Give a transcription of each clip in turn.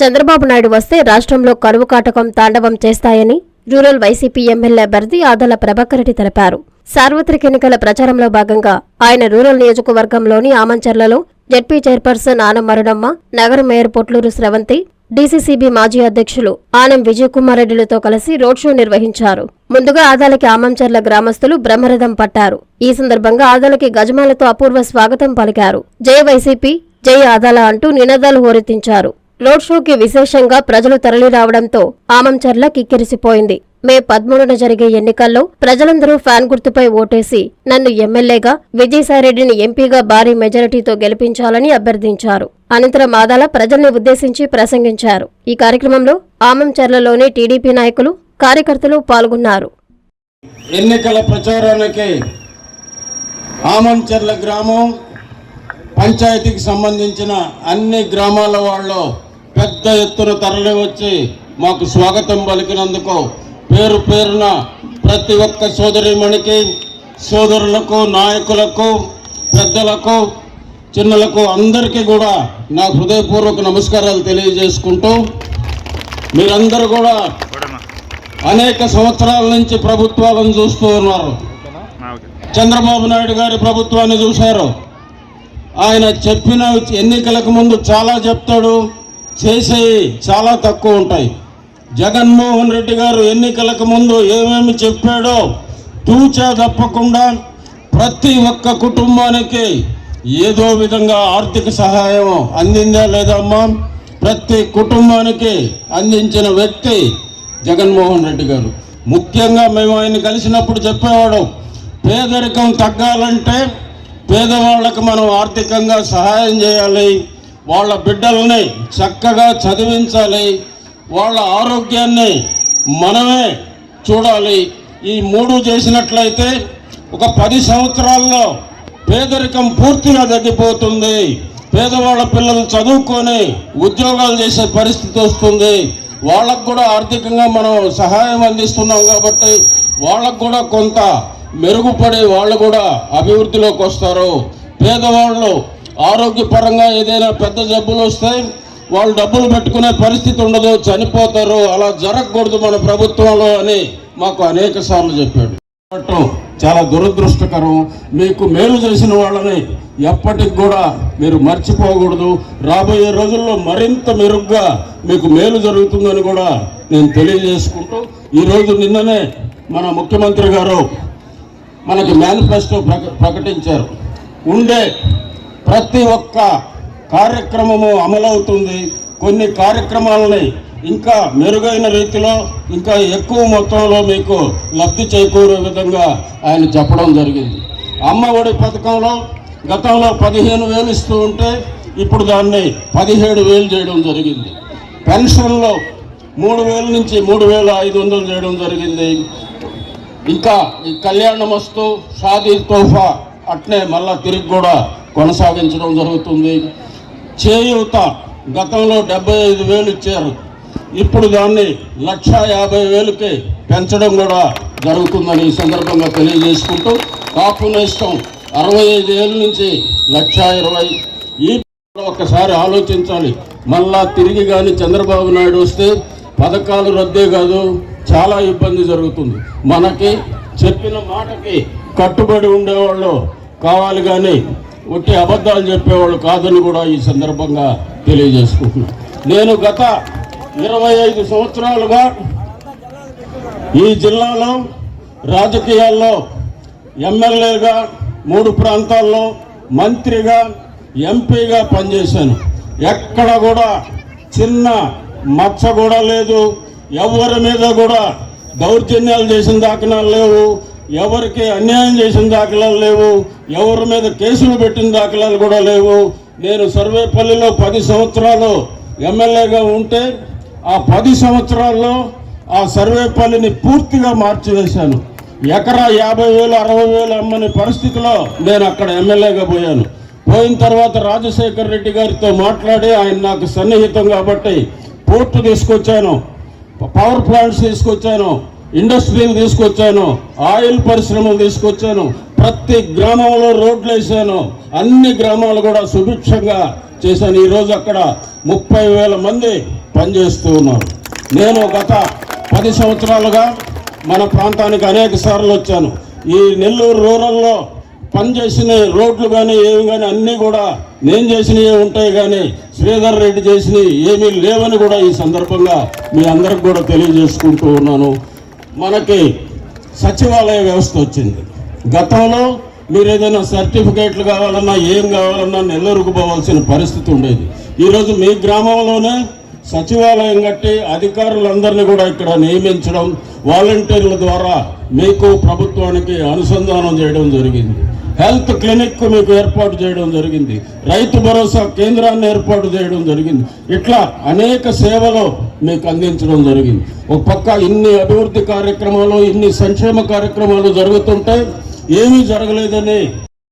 చంద్రబాబు నాయుడు వస్తే రాష్ట్రంలో కరువు కాటకం తాండవం చేస్తాయని రూరల్ వైసీపీ ఎమ్మెల్యే అభ్యర్థి ఆదాల ప్రభాకర్ రెడ్డి తెలిపారు. సార్వత్రిక ఎన్నికల ప్రచారంలో భాగంగా ఆయన రూరల్ నియోజకవర్గంలోని ఆమంచర్లలో జడ్పీ చైర్పర్సన్ ఆనం మరుడమ్మ నగర మేయర్ పొట్లూరు స్రవంతి డీసీసీబీ మాజీ అధ్యక్షులు ఆనం విజయకుమార్ రెడ్డిలతో కలిసి రోడ్ షో నిర్వహించారు. ముందుగా ఆదాలకి ఆమంచర్ల గ్రామస్తులు బ్రహ్మరథం పట్టారు. ఈ సందర్భంగా ఆదాలకి గజమాలతో అపూర్వ స్వాగతం పలికారు. జయ వైసీపీ జై ఆదాల అంటూ నినాదాలు హోరెత్తించారు. రోడ్ షోకి విశేషంగా ప్రజలు తరలిరావడంతో ఆమంచర్ల కిక్కిరిసిపోయింది. మే పదమూడున జరిగే ఎన్నికల్లో ప్రజలందరూ ఫ్యాన్ గుర్తుపై ఓటేసి నన్ను ఎమ్మెల్యేగా విజయసాయిరెడ్డిని ఎంపీగా భారీ మెజారిటీతో గెలిపించాలని అభ్యర్థించారు. అనంతరం ఆదాల ప్రజల్ని ఉద్దేశించి ప్రసంగించారు. ఈ కార్యక్రమంలో ఆమంచర్లలోని టీడీపీ నాయకులు కార్యకర్తలు పాల్గొన్నారు. ఎన్నికల ప్రచారానికి ఆమంచర్ల గ్రామం పంచాయతీకి సంబంధించిన అన్ని గ్రామాల వాళ్ళు పెద్ద ఎత్తున తరలి వచ్చి మాకు స్వాగతం పలికినందుకు పేరు పేరున ప్రతి ఒక్క సోదరిమణికి సోదరులకు నాయకులకు పెద్దలకు చిన్నలకు అందరికీ కూడా నా హృదయపూర్వక నమస్కారాలు తెలియజేసుకుంటూ మీరందరూ కూడా అనేక సంవత్సరాల నుంచి ప్రభుత్వాలను చూస్తూ ఉన్నారు. చంద్రబాబు నాయుడు గారి ప్రభుత్వాన్ని చూశారు. ఆయన చెప్పిన ఎన్నికలకు ముందు చాలా చెప్తాడు. చేసేవి చాలా తక్కువ ఉంటాయి. జగన్మోహన్ రెడ్డి గారు ఎన్నికలకు ముందు ఏమేమి చెప్పాడో తూచా తప్పకుండా ప్రతి ఒక్క కుటుంబానికి ఏదో విధంగా ఆర్థిక సహాయం అందిందా లేదా ప్రతి కుటుంబానికి అందించిన వ్యక్తి జగన్మోహన్ రెడ్డి గారు. ముఖ్యంగా మేము ఆయన కలిసినప్పుడు చెప్పేవాడు పేదరికం తగ్గాలంటే పేదవాళ్ళకు మనం ఆర్థికంగా సహాయం చేయాలి వాళ్ళ బిడ్డల్ని చక్కగా చదివించాలి. వాళ్ళ ఆరోగ్యాన్ని మనమే చూడాలి. ఈ మూడు చేసినట్లయితే ఒక పది సంవత్సరాల్లో పేదరికం పూర్తిగా తగ్గిపోతుంది. పేదవాళ్ళ పిల్లలు చదువుకొని ఉద్యోగాలు చేసే పరిస్థితి వస్తుంది. వాళ్ళకు కూడా ఆర్థికంగా మనం సహాయం అందిస్తున్నాం కాబట్టి వాళ్ళకు కూడా కొంత మెరుగుపడి వాళ్ళు కూడా అభివృద్ధిలోకి వస్తారు. పేదవాళ్ళు ఆరోగ్యపరంగా ఏదైనా పెద్ద జబ్బులు వస్తాయి వాళ్ళు డబ్బులు పెట్టుకునే పరిస్థితి ఉండదు చనిపోతారు అలా జరగకూడదు మన ప్రభుత్వంలో అని మాకు అనేక సార్లు చెప్పాడు. చాలా దురదృష్టకరం. మీకు మేలు చేసిన వాళ్ళని ఎప్పటికి కూడా మీరు మర్చిపోకూడదు. రాబోయే రోజుల్లో మరింత మెరుగ్గా మీకు మేలు జరుగుతుందని కూడా నేను తెలియజేసుకుంటూ ఈరోజు నిన్ననే మన ముఖ్యమంత్రి గారు మనకి మేనిఫెస్టో ప్రక ప్రకటించారు. ఉండే ప్రతి ఒక్క కార్యక్రమము అమలవుతుంది. కొన్ని కార్యక్రమాలని ఇంకా మెరుగైన రీతిలో ఇంకా ఎక్కువ మొత్తంలో మీకు లబ్ధి చేకూరే విధంగా ఆయన చెప్పడం జరిగింది. అమ్మ ఒడి పథకంలో గతంలో పదిహేను వేలు ఇస్తూ ఉంటే ఇప్పుడు దాన్ని పదిహేడు వేలు చేయడం జరిగింది. పెన్షన్లో మూడు వేల నుంచి మూడు వేల ఐదు వందలు చేయడం జరిగింది. ఇంకా ఈ కళ్యాణమస్తు షాదీ తోఫా అట్నే మళ్ళా తిరిగి కూడా కొనసాగించడం జరుగుతుంది. చేయూత గతంలో డెబ్బై ఐదు వేలు ఇచ్చారు. ఇప్పుడు దాన్ని లక్ష యాభై వేలకి పెంచడం కూడా జరుగుతుందని ఈ సందర్భంగా తెలియజేసుకుంటూ కాపు నేస్తం అరవై ఐదు ఏళ్ళ నుంచి లక్ష ఇరవై. ఈ ఒక్కసారి ఆలోచించాలి. మళ్ళా తిరిగి కానీ చంద్రబాబు నాయుడు వస్తే పథకాలు రద్దే కాదు చాలా ఇబ్బంది జరుగుతుంది. మనకి చెప్పిన మాటకి కట్టుబడి ఉండేవాళ్ళు కావాలి కానీ ఒట్టి అబద్ధాలు చెప్పేవాళ్ళు కాదని కూడా ఈ సందర్భంగా తెలియజేసుకుంటున్నాను నేను గత ఇరవై ఐదు సంవత్సరాలుగా ఈ జిల్లాలో రాజకీయాల్లో ఎమ్మెల్యేగా మూడు ప్రాంతాల్లో మంత్రిగా ఎంపీగా పనిచేశాను. ఎక్కడ కూడా చిన్న మచ్చ కూడా లేదు. ఎవరి మీద కూడా దౌర్జన్యాలు చేసిన దాఖనాలు లేవు. ఎవరికి అన్యాయం చేసిన దాఖలాలు లేవు ఎవరి మీద కేసులు పెట్టిన దాఖలాలు కూడా లేవు. నేను సర్వేపల్లిలో పది సంవత్సరాలు ఎమ్మెల్యేగా ఉంటే ఆ పది సంవత్సరాల్లో ఆ సర్వేపల్లిని పూర్తిగా మార్చివేశాను. ఎకరా యాభై వేలు అరవై వేలు అమ్మని పరిస్థితిలో నేను అక్కడ ఎమ్మెల్యేగా పోయాను. పోయిన తర్వాత రాజశేఖర్ రెడ్డి గారితో మాట్లాడి ఆయన నాకు సన్నిహితం కాబట్టి పోర్టు తీసుకొచ్చాను. పవర్ ప్లాంట్స్ తీసుకొచ్చాను. ఇండస్ట్రీలు తీసుకొచ్చాను ఆయిల్ పరిశ్రమలు తీసుకొచ్చాను ప్రతి గ్రామంలో రోడ్లు వేసాను అన్ని గ్రామాలు కూడా సుభిక్షంగా చేశాను. ఈరోజు అక్కడ ముప్పై వేల మంది పనిచేస్తూ ఉన్నారు. నేను గత పది సంవత్సరాలుగా మన ప్రాంతానికి అనేక సార్లు వచ్చాను. ఈ నెల్లూరు రూరల్లో పనిచేసిన రోడ్లు కానీ ఏమి కానీ అన్నీ కూడా నేను చేసినవి ఉంటాయి కానీ శ్రీధర్ రెడ్డి చేసినవి ఏమీ లేవని కూడా ఈ సందర్భంగా మీ అందరికి కూడా తెలియజేసుకుంటూ ఉన్నాను. మనకి సచివాలయ వ్యవస్థ వచ్చింది. గతంలో మీరు ఏదైనా సర్టిఫికేట్లు కావాలన్నా ఏం కావాలన్నా నెల్లూరుకు పోవాల్సిన పరిస్థితి ఉండేది. ఈరోజు మీ గ్రామంలోనే సచివాలయం కట్టి అధికారులందరినీ కూడా ఇక్కడ నియమించడం వాలంటీర్ల ద్వారా మీకు ప్రభుత్వానికి అనుసంధానం చేయడం జరిగింది. హెల్త్ క్లినిక్ మీకు ఏర్పాటు చేయడం జరిగింది. రైతు భరోసా కేంద్రాన్ని ఏర్పాటు చేయడం జరిగింది. ఇట్లా అనేక సేవలు మీకు అందించడం జరిగింది. ఒక పక్క ఇన్ని అభివృద్ధి కార్యక్రమాలు ఇన్ని సంక్షేమ కార్యక్రమాలు జరుగుతుంటే ఏమీ జరగలేదని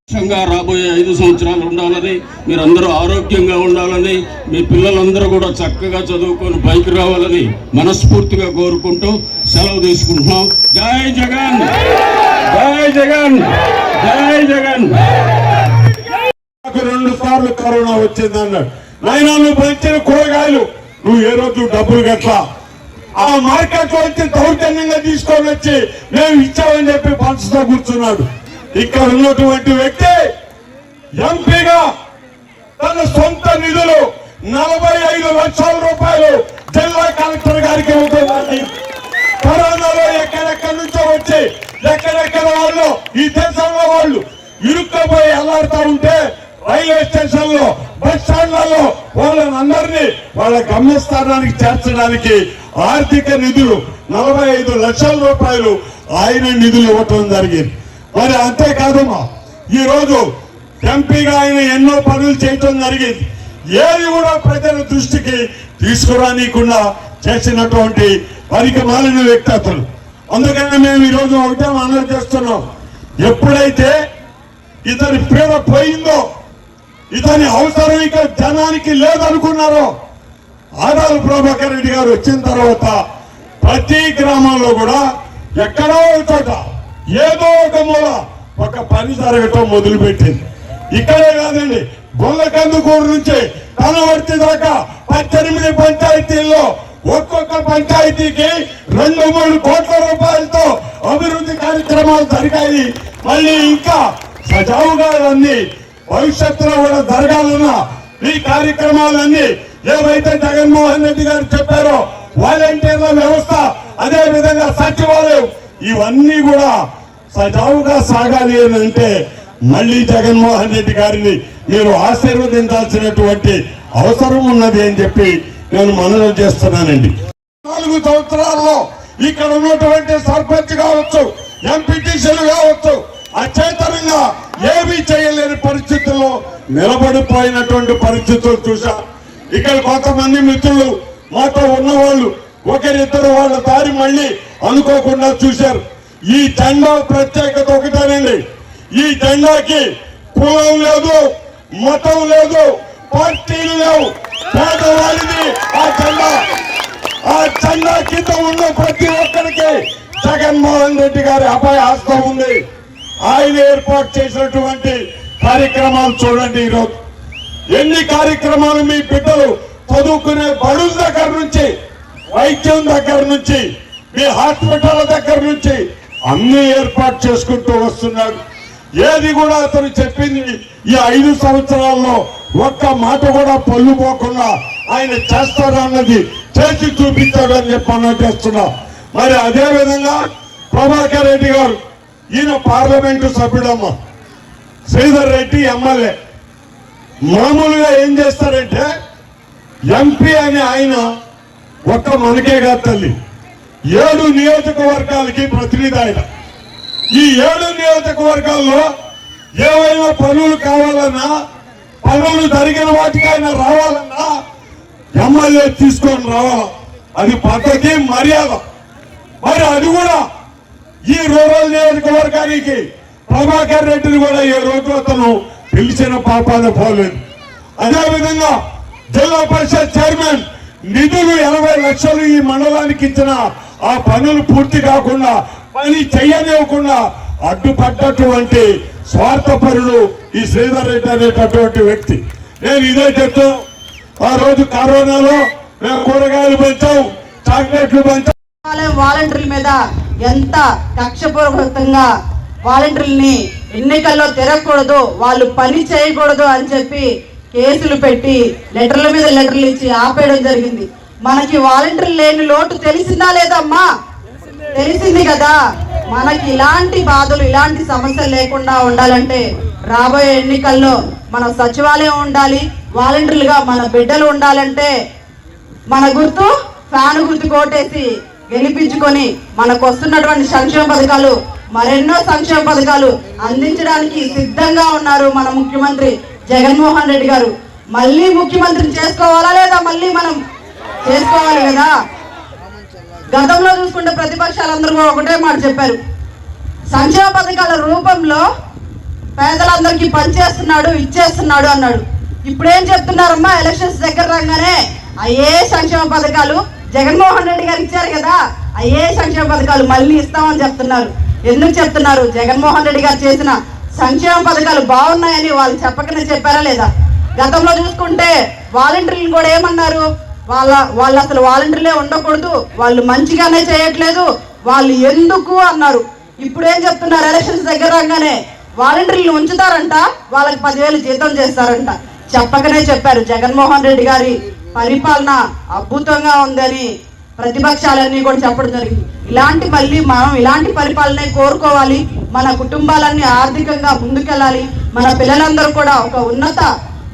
సంతోషంగా రాబోయే ఐదు సంవత్సరాలు ఉండాలని మీరందరూ ఆరోగ్యంగా ఉండాలని మీ పిల్లలందరూ కూడా చక్కగా చదువుకొని పైకి రావాలని మనస్ఫూర్తిగా కోరుకుంటూ సెలవు తీసుకుంటున్నాం. జై జగన్! జై జగన్! జై జగన్. నాకు రెండు సార్లు కరోనా వచ్చింది అన్నాడు. నైనా నువ్వు పంచిన కూరగాయలు నువ్వు ఏ రోజు డబ్బులు గట్లా ఆ మార్కెట్లో వచ్చి దౌర్జన్యంగా తీసుకొని వచ్చి మేము ఇచ్చామని చెప్పి పంచుతా కూర్చున్నాడు. ఇక్కడ ఉన్నటువంటి వ్యక్తి ఎంపీగా తన సొంత నిధులు నలభై ఐదు లక్షల రూపాయలు జిల్లా కలెక్టర్ గారికి ఇవ్వడం కరోనాలో ఎక్కడెక్కడి నుంచో వచ్చి ఎక్కడెక్కడ దేశంలో ఈ దేశంలో వాళ్ళు ఇరుక్కుపోయి అల్లాడుతూ ఉంటే రైల్వే స్టేషన్లో బస్ స్టాండ్లలో వాళ్ళని అందరినీ వాళ్ళ గమ్యస్థానానికి చేర్చడానికి ఆర్థిక నిధులు నలభై ఐదు లక్షల రూపాయలు ఆయన నిధులు ఇవ్వటం జరిగింది. మరి అంతేకాదమ్మా ఈ రోజు ఎంపీగా ఆయన ఎన్నో పనులు చేయటం జరిగింది. ఏది కూడా ప్రజల దృష్టికి తీసుకురానికుండా చేసినటువంటి పనికి మాలిన వ్యక్తి అందుకని మేము ఈరోజు ఒకటే మనం చేస్తున్నాం. ఎప్పుడైతే ఇతని ప్రేమ పోయిందో ఇతని అవసరం ఇక జనానికి లేదనుకున్నారో ఆదాల ప్రభాకర్ రెడ్డి గారు వచ్చిన తర్వాత ప్రతి గ్రామంలో కూడా ఎక్కడో చోట ఏదో ఒక మూల ఒక పని జరగటం మొదలుపెట్టింది. ఇక్కడే కాదండి గొల్లకందుకూరు నుంచి కనవర్తి దాకా పద్దెనిమిది పంచాయతీల్లో ఒక్కొక్క పంచాయతీకి రెండు మూడు కోట్ల రూపాయలతో అభివృద్ధి కార్యక్రమాలు జరిగాయి. మళ్ళీ ఇంకా సజావుగా అన్ని భవిష్యత్తులో కూడా జరగాలన్న ఈ కార్యక్రమాలన్నీ ఏవైతే జగన్మోహన్ రెడ్డి గారు చెప్పారో వాలంటీర్ల వ్యవస్థ అదే విధంగా సచివాలయం ఇవన్నీ కూడా సజావుగా సాగాలి అని అంటే మళ్ళీ జగన్మోహన్ రెడ్డి గారిని మీరు ఆశీర్వదించాల్సినటువంటి అవసరం ఉన్నది అని చెప్పి నేను మనవి చేస్తున్నానండి. నాలుగు సంవత్సరాల్లో ఇక్కడ ఉన్నటువంటి సర్పంచ్ కావచ్చు ఎంపీటీసీలు కావచ్చు అచేతనంగా ఏమీ చేయలేని పరిస్థితుల్లో నిలబడిపోయినటువంటి పరిస్థితులు చూసా ఇక్కడ కొంతమంది మిత్రులు మాతో ఉన్నవాళ్ళు ఒకరిద్దరు వాళ్ళ దారి మళ్ళీ అనుకోకుండా చూశారు. ఈ జెండా ప్రత్యేకత ఒకటేనండి. ఈ జెండాకి కులం లేదు మతం లేదు పార్టీలు లేవు పేదవాడిది ఆ జెండా ఆ జెండా కింద ఉన్న ప్రతి ఒక్కరికి జగన్మోహన్ రెడ్డి గారి అభయ హస్తం ఉంది. ఆయన ఏర్పాటు చేసినటువంటి కార్యక్రమాలు చూడండి ఈరోజు. ఎన్ని కార్యక్రమాలు మీ బిడ్డలు చదువుకునే బడుల దగ్గర నుంచి వైద్యం దగ్గర నుంచి మీ హాస్పిటల్ దగ్గర నుంచి అన్ని ఏర్పాటు చేసుకుంటూ వస్తున్నారు. ఏది కూడా అతను చెప్పింది ఈ ఐదు సంవత్సరాల్లో ఒక్క మాట కూడా పళ్ళు పోకుండా ఆయన చేస్తారన్నది చేసి చూపించాడని చెప్పి అన్న చేస్తున్నా. మరి అదే విధంగా ప్రభాకర్ రెడ్డి గారు ఈయన పార్లమెంటు సభ్యుడమ్మ. శ్రీధర్ రెడ్డి ఎమ్మెల్యే. మామూలుగా ఏం చేస్తారంటే ఎంపీ అని ఆయన ఒక్క మనకే కాదు తల్లి. ఏడు నియోజకవర్గాలకి ప్రతినిధి ఆయన. ఈ ఏడు నియోజకవర్గాల్లో ఏవైనా పనులు కావాలన్నా పనులు జరిగిన వాటికి ఆయన రావాలన్నా ఎమ్మెల్యే తీసుకొని రావాలా అది పద్ధతి మర్యాద. మరి అది కూడా ఈ రూరల్ నియోజకవర్గానికి ప్రభాకర్ రెడ్డిని కూడా ఏ రోజు అతను పిలిచిన పాపాన పోలేదు. అదేవిధంగా జిల్లా పరిషత్ చైర్మన్ నిధులు ఎనభై లక్షలు ఈ మండలానికి ఇచ్చిన ఆ పనులు పూర్తి కాకుండా పని చెయ్యనివ్వకుండా అడ్డుపడ్డటువంటి స్వార్థపరులు ఈ శ్రీధర్ రెడ్డి అనేటటువంటి వ్యక్తి. నేను ఇదే చెప్తూ ఆ రోజు కరోనాలో మేము కూరగాయలు పెంచాం చాక్లెట్లు పెంచాం. వాలంటీర్ల మీద ఎంత కక్షపూర్వకంగా వాలంటీర్లని ఎన్నికల్లో తిరగకూడదు వాళ్ళు పని చేయకూడదు అని చెప్పి కేసులు పెట్టి లెటర్ల మీద లెటర్లు ఇచ్చి ఆపేయడం జరిగింది. మనకి వాలంటీర్ లేని లోటు తెలిసిందా లేదమ్మా? తెలిసింది కదా. మనకి ఇలాంటి బాధలు ఇలాంటి సమస్యలు లేకుండా ఉండాలంటే రాబోయే ఎన్నికల్లో మన సచివాలయం ఉండాలి వాలంటీర్లుగా మన బిడ్డలు ఉండాలంటే మన గుర్తు ఫ్యాన్ గుర్తు కోటేసి గెలిపించుకొని మనకు వస్తున్నటువంటి సంక్షేమ పథకాలు మరెన్నో సంక్షేమ పథకాలు అందించడానికి సిద్ధంగా ఉన్నారు మన ముఖ్యమంత్రి జగన్మోహన్ రెడ్డి గారు. మళ్ళీ ముఖ్యమంత్రిని చేసుకోవాలా లేదా మళ్ళీ మనం చేసుకోవాలి కదా? గతంలో చూసుకుంటే ప్రతిపక్షాలందరూ ఒకటే మాట చెప్పారు. సంక్షేమ పథకాల రూపంలో పేదలందరికీ పనిచేస్తున్నాడు ఇచ్చేస్తున్నాడు అన్నాడు. ఇప్పుడు ఏం చెప్తున్నారమ్మా? ఎలక్షన్స్ దగ్గర రాగానే అయ్యే సంక్షేమ పథకాలు జగన్మోహన్ రెడ్డి గారు ఇచ్చారు కదా అయ్యే సంక్షేమ పథకాలు మళ్ళీ ఇస్తామని చెప్తున్నారు. ఎందుకు చెప్తున్నారు? జగన్మోహన్ రెడ్డి గారు చేసిన సంక్షేమ పథకాలు బాగున్నాయని వాళ్ళు చెప్పకనే చెప్పారా లేదా? గతంలో చూసుకుంటే వాలంటీర్లు కూడా ఏమన్నారు? వాళ్ళ వాళ్ళు అసలు వాలంటీర్లే ఉండకూడదు వాళ్ళు మంచిగానే చేయట్లేదు వాళ్ళు ఎందుకు అన్నారు? ఇప్పుడు ఏం చెప్తున్నారు? ఎలక్షన్స్ దగ్గర రాగానే వాలంటీర్లు ఉంచుతారంట వాళ్ళకి పదివేలు జీతం చేస్తారంట. చెప్పకనే చెప్పారు జగన్మోహన్ రెడ్డి గారి పరిపాలన అద్భుతంగా ఉందని ప్రతిపక్షాలన్నీ కూడా చెప్పడం జరిగింది. ఇలాంటి మళ్ళీ మనం ఇలాంటి పరిపాలనే కోరుకోవాలి. మన కుటుంబాలన్నీ ఆర్థికంగా ముందుకెళ్ళాలి. మన పిల్లలందరూ కూడా ఒక ఉన్నత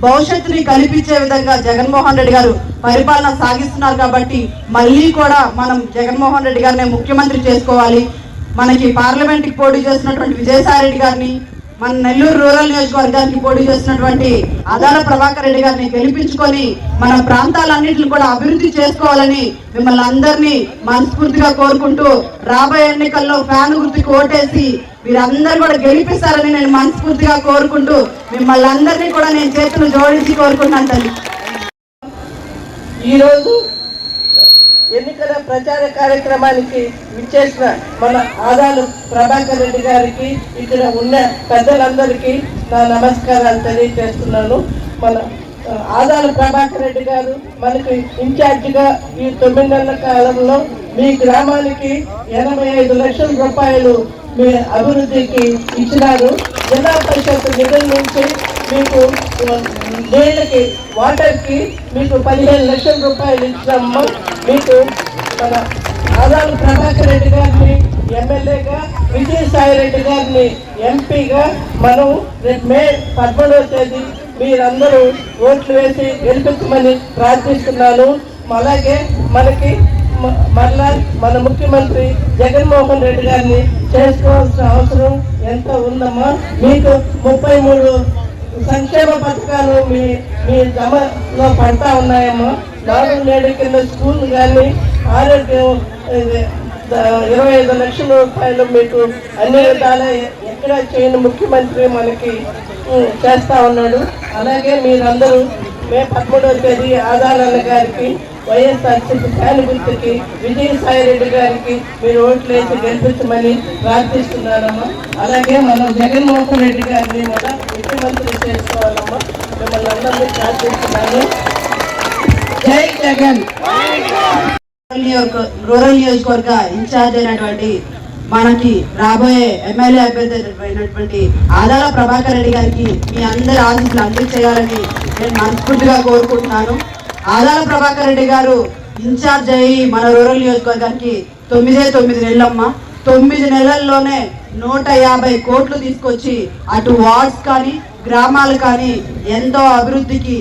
భవిష్యత్తుని కల్పించే విధంగా జగన్మోహన్ రెడ్డి గారు పరిపాలన సాగిస్తున్నారు కాబట్టి మళ్ళీ కూడా మనం జగన్మోహన్ రెడ్డి గారిని ముఖ్యమంత్రి చేసుకోవాలి. మనకి పార్లమెంట్కి పోటీ చేసినటువంటి విజయసాయి రెడ్డి గారిని మన నెల్లూరు రూరల్ నియోజకవర్గానికి పోటీ చేసినటువంటి ఆధార ప్రభాకర్ రెడ్డి గారిని గెలిపించుకొని మన ప్రాంతాలన్నింటిని కూడా అభివృద్ధి చేసుకోవాలని మిమ్మల్ని అందరినీ మనస్ఫూర్తిగా కోరుకుంటూ రాబోయే ఎన్నికల్లో ఫ్యాన్ గుర్తుకు ఓటేసి మీరందరూ కూడా గెలిపిస్తారని నేను మనస్ఫూర్తిగా కోరుకుంటూ మిమ్మల్ని అందరినీ కూడా నేను చేతులు జోడించి కోరుకుంటున్నాను తల్లి. ఈరోజు ఎన్నికల ప్రచార కార్యక్రమానికి విచ్చేసిన మన ఆదాలు ప్రభాకర్ రెడ్డి గారికి ఇక్కడ ఉన్న పెద్దలందరికీ నా నమస్కారాలు తెలియజేస్తున్నాను. మన ఆదాలు ప్రభాకర్ రెడ్డి గారు మనకి ఇన్ఛార్జిగా ఈ తొమ్మిది నెలల కాలంలో మీ గ్రామానికి ఎనభై ఐదు లక్షల రూపాయలు మీ అభివృద్ధికి ఇచ్చినారు. జిల్లా పరిషత్ నిధుల నుంచి మీకు నీళ్ళకి వాటర్కి మీకు పదిహేను లక్షల రూపాయలు ఇచ్చినాము. మీకు మన ఆదాలు ప్రభాకర్ రెడ్డి గారిని ఎమ్మెల్యేగా విజయసాయి రెడ్డి గారిని ఎంపీగా మనం రేపు మే పదమూడవ తేదీ మీరందరూ ఓట్లు వేసి గెలిపించమని ప్రార్థిస్తున్నాను. అలాగే మనకి మరలా మన ముఖ్యమంత్రి జగన్మోహన్ రెడ్డి గారిని చేసుకోవాల్సిన అవసరం ఎంత ఉందమ్మా? మీకు ముప్పై మూడు సంక్షేమ పథకాలు మీ మీ జమలో పడతా ఉన్నాయమ్మా. నాలుగు నేడు కింద స్కూల్ కానీ ఆరోగ్యం ఇరవై ఐదు లక్షల రూపాయలు మీకు అన్ని విధాల ఎక్కడ చేయని ముఖ్యమంత్రి మనకి చేస్తా ఉన్నాడు. అలాగే మీరందరూ మే పదమూడవ తేదీ ఆదారాల గారికి వైఎస్ఆర్సీపీ ఫ్యాన్ గుర్తుకి విజయసాయిరెడ్డి గారికి మీరు ఓట్లేసి గెలిపించమని ప్రార్థిస్తున్నారమ్మా అలాగే మనం జగన్మోహన్ రెడ్డి గారిని మన ముఖ్యమంత్రి చేసుకోవాలమ్మా. మిమ్మల్ని అందరినీ ప్రార్థిస్తున్నాను. జై జగన్. రూరల్ నియోజకవర్గ ఇన్ఛార్జ్ అయినటువంటి మనకి రాబోయే ఎమ్మెల్యే అభ్యర్థి అయినటువంటి ఆదాల ప్రభాకర్ రెడ్డి గారికి మీ అందరి ఆశీస్సులు అందించేయాలని నేను మనస్ఫూర్తిగా కోరుకుంటున్నాను. ఆదాల ప్రభాకర్ రెడ్డి గారు ఇన్ఛార్జ్ అయ్యి మన రూరల్ నియోజకవర్గానికి తొమ్మిదే తొమ్మిది నెలలమ్మ. తొమ్మిది నెలల్లోనే నూట యాభై కోట్లు తీసుకొచ్చి అటు వార్డ్స్ కానీ గ్రామాలు కానీ ఎంతో అభివృద్ధికి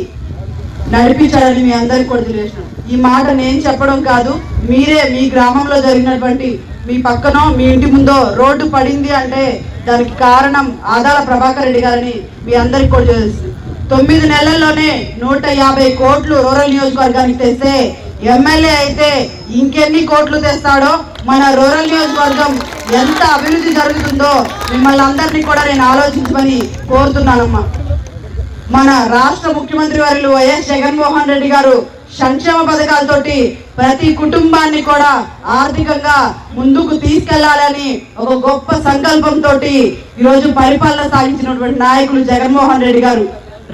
నడిపించాలని మీ అందరికి కూడా తెలియజేస్తున్నాను. ఈ మాట నేను చెప్పడం కాదు మీరే మీ గ్రామంలో జరిగినటువంటి మీ పక్కనో మీ ఇంటి ముందో రోడ్డు పడింది అంటే దానికి కారణం ఆదాల ప్రభాకర్ రెడ్డి గారని మీ అందరికి కూడా తెలుసు. తొమ్మిది నెలల్లోనే నూట యాభై కోట్లు రూరల్ నియోజకవర్గానికి తెస్తే ఎమ్మెల్యే అయితే ఇంకెన్ని కోట్లు తెస్తాడో మన రూరల్ నియోజకవర్గం ఎంత అభివృద్ధి జరుగుతుందో మిమ్మల్ని అందరినీ కూడా నేను ఆలోచించమని కోరుతున్నానమ్మా. మన రాష్ట్ర ముఖ్యమంత్రి వర్యులు వైఎస్ జగన్మోహన్ రెడ్డి గారు సంక్షేమ పథకాలతోటి ప్రతి కుటుంబాన్ని కూడా ఆర్థికంగా ముందుకు తీసుకెళ్ళాలని ఒక గొప్ప సంకల్పంతో ఈరోజు పరిపాలన సాగించినటువంటి నాయకులు జగన్మోహన్ రెడ్డి గారు.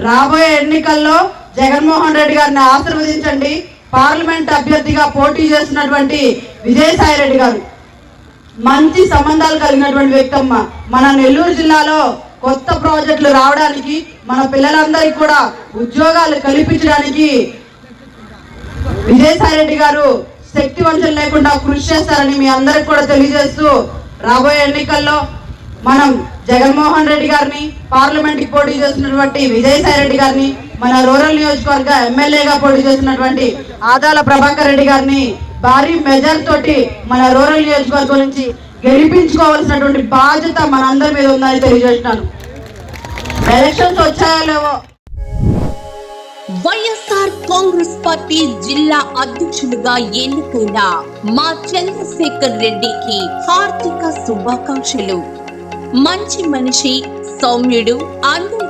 రాబోయే ఎన్నికల్లో జగన్మోహన్ రెడ్డి గారిని ఆశీర్వదించండి. పార్లమెంట్ అభ్యర్థిగా పోటీ చేస్తున్నటువంటి విజయసాయి రెడ్డి గారు. మంచి సంబంధాలు కలిగినటువంటి వ్యక్తమ్మ. మన నెల్లూరు జిల్లాలో కొత్త ప్రాజెక్టులు రావడానికి మన పిల్లలందరికీ కూడా ఉద్యోగాలు కల్పించడానికి విజయసాయి రెడ్డి గారు శక్తి వంచన లేకుండా కృషి చేస్తారని మీ అందరికి కూడా తెలియజేస్తూ రాబోయే ఎన్నికల్లో మనం జగన్మోహన్ రెడ్డి గారిని పార్లమెంట్కి పోటీ చేస్తున్నటువంటి విజయసాయి రెడ్డి గారిని మన రూరల్ నియోజకవర్గ ఎమ్మెల్యేగా పోటీ చేస్తున్నటువంటి ఆదాల ప్రభాకర్ రెడ్డి గారిని భారీ మెజార్ తోటి మన రూరల్ నియోజకవర్గం నుంచి గెలిపించుకోవాల్సినటువంటి బాధ్యత మనందరి మీద ఉందని తెలియజేస్తున్నాను. ఎలక్షన్స్ వచ్చాయో లేవో? వైఎస్ఆర్ కాంగ్రెస్ పార్టీ జిల్లా అధ్యక్షులుగా ఎన్నుకున్న మా చంద్రశేఖర్ రెడ్డికి హార్దిక శుభాకాంక్షలు. మంచి మనిషి సౌమ్యుడు అందరి